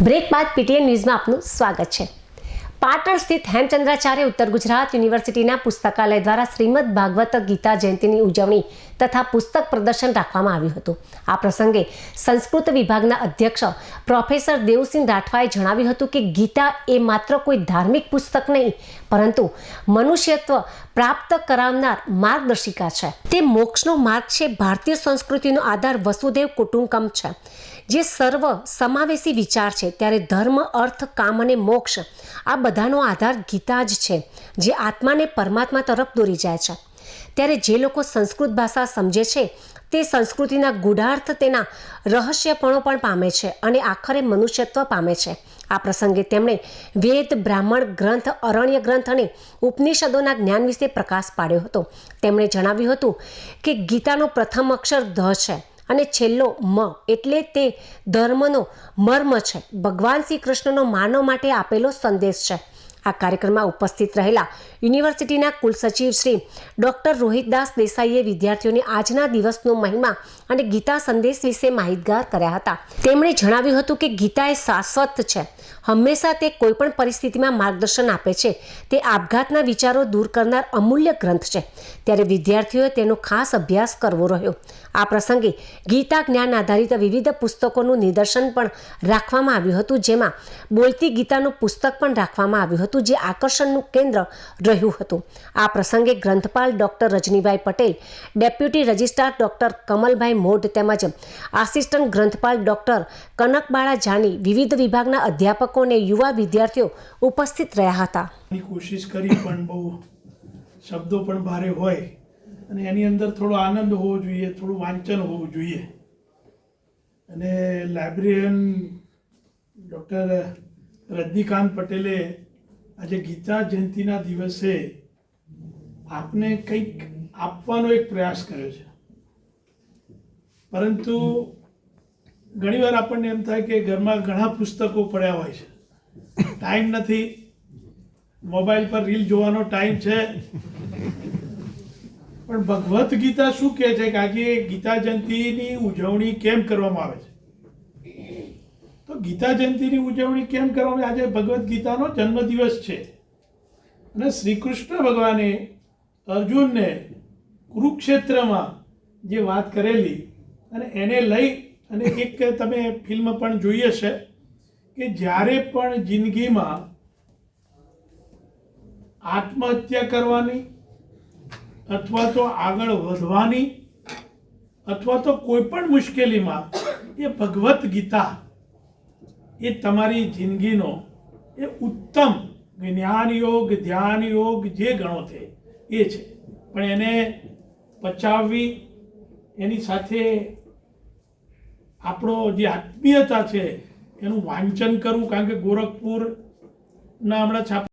Break બાદ PTN ન્યૂઝમાં આપનું સ્વાગત છે. પાટણ સ્થિત હેમચંદ્રાચાર્ય ઉત્તર ગુજરાત યુનિવર્સિટીના પુસ્તકાલય દ્વારા શ્રીમદ ભાગવત ગીતા જયંતિની ઉજવણી તથા પુસ્તક પ્રદર્શન રાખવામાં આવ્યું હતું. આ પ્રસંગે સંસ્કૃત વિભાગના અધ્યક્ષ પ્રોફેસર દેવસિંહ રાઠવાએ જણાવ્યું હતું કે ગીતા એ માત્ર કોઈ ધાર્મિક પુસ્તક નહીં, પરંતુ મનુષ્યત્વ પ્રાપ્ત કરાવનાર માર્ગદર્શિકા છે. તે મોક્ષનો માર્ગ છે, ભારતીય સંસ્કૃતિનો આધાર વસુદેવ કુટુંબકમ છે, જે સર્વ સમાવેશી વિચાર છે, ત્યારે ધર્મ, અર્થ, કામ અને મોક્ષ આ બધાનો આધાર ગીતા જ છે, જે આત્માને પરમાત્મા તરફ દોરી જાય છે. ત્યારે જે લોકો સંસ્કૃત ભાષા સમજે છે, તે સંસ્કૃતિના ગૂઢાર્થ તેના રહસ્યપણો પણ પામે છે અને આખરે મનુષ્યત્વ પામે છે. આ પ્રસંગે તેમણે વેદ, બ્રાહ્મણ ગ્રંથ, અરણ્ય ગ્રંથ અને ઉપનિષદોના જ્ઞાન વિશે પ્રકાશ પાડ્યો હતો. તેમણે જણાવ્યું હતું કે ગીતાનો પ્રથમ અક્ષર ધ છે. અને છેલ્લો મ એટલે તે ધર્મનો મર્મ છે. ભગવાન શ્રી કૃષ્ણનો માનવ માટે આપેલો સંદેશ છે. આ કાર્યક્રમમાં ઉપસ્થિત રહેલા યુનિવર્સિટીના કુલસચિવ શ્રી ડૉક્ટર રોહિતદાસ દેસાઈએ વિદ્યાર્થીઓને આજના દિવસનો મહિમા અને ગીતા સંદેશ વિશે માહિતગાર કર્યા હતા. તેમણે જણાવ્યું હતું કે ગીતા એ શાશ્વત છે. હંમેશા તે કોઈપણ પરિસ્થિતિમાં માર્ગદર્શન આપે છે. તે આપઘાતના વિચારો દૂર કરનાર અમૂલ્ય ગ્રંથ છે. ત્યારે વિદ્યાર્થીઓએ તેનો ખાસ અભ્યાસ કરવો રહ્યો. આ પ્રસંગે ગીતા જ્ઞાન આધારિત વિવિધ પુસ્તકોનું નિદર્શન પણ રાખવામાં આવ્યું હતું, જેમાં બોલતી ગીતાનું પુસ્તક પણ રાખવામાં આવ્યું હતું. જે આકર્ષણનું કેન્દ્ર રહ્યું હતું. આ પ્રસંગે ગ્રંથપાલ doctor Rajnibhai Patel, deputy registrar doctor Kamalbhai Modh તેમજ આસિસ્ટન્ટ ગ્રંથપાલ ડૉક્ટર કનકબાળા જાની વિવિધ વિભાગના અધ્યાપકો અને યુવા વિદ્યાર્થીઓ ઉપસ્થિત રહ્યા હતા. કોશિશ કરી પણ બહુ શબ્દો પણ ભારે હોય અને એની અંદર થોડો આનંદ હોવો જોઈએ, થોડું વાંચન હોવું જોઈએ. અને લાઇબ્રેરિયન ડૉક્ટર રજનીકાંત પટેલે આજે ગીતા જયંતિના દિવસે આપને કંઈક આપવાનો એક પ્રયાસ કર્યો છે. પરંતુ ઘણીવાર આપણને એમ થાય કે ઘરમાં ઘણા પુસ્તકો પડ્યા હોય છે. ટાઈમ નથી. મોબાઈલ પર રીલ જોવાનો ટાઈમ છે. પણ ભગવદ્ ગીતા શું કહે છે કે આજે ગીતા જયંતિની ઉજવણી કેમ કરવામાં આવે છે? તો ગીતા જયંતિની ઉજવણી કેમ કરવામાં આજે ભગવદ્ ગીતાનો જન્મદિવસ છે. અને શ્રી કૃષ્ણ ભગવાને અર્જુનને કુરુક્ષેત્રમાં જે વાત કરેલી, અને એને લઈ અને એક તમે ફિલ્મ પણ જોઈ હશે કે જ્યારે પણ જિંદગીમાં આત્મહત્યા કરવાની, અથવા તો આગળ વધવાની, અથવા તો કોઈ પણ મુશ્કેલીમાં એ ભગવદ્ ગીતા એ તમારી જિંદગીનો એ ઉત્તમ જ્ઞાન યોગ ધ્યાન યોગ જે ગણો તે એ છે. પણ એને પચાવવી, એની સાથે આપણો જે આત્મીયતા છે, એનું વાંચન કરવું, કારણ કે ગોરખપુરના હમણાં છાપ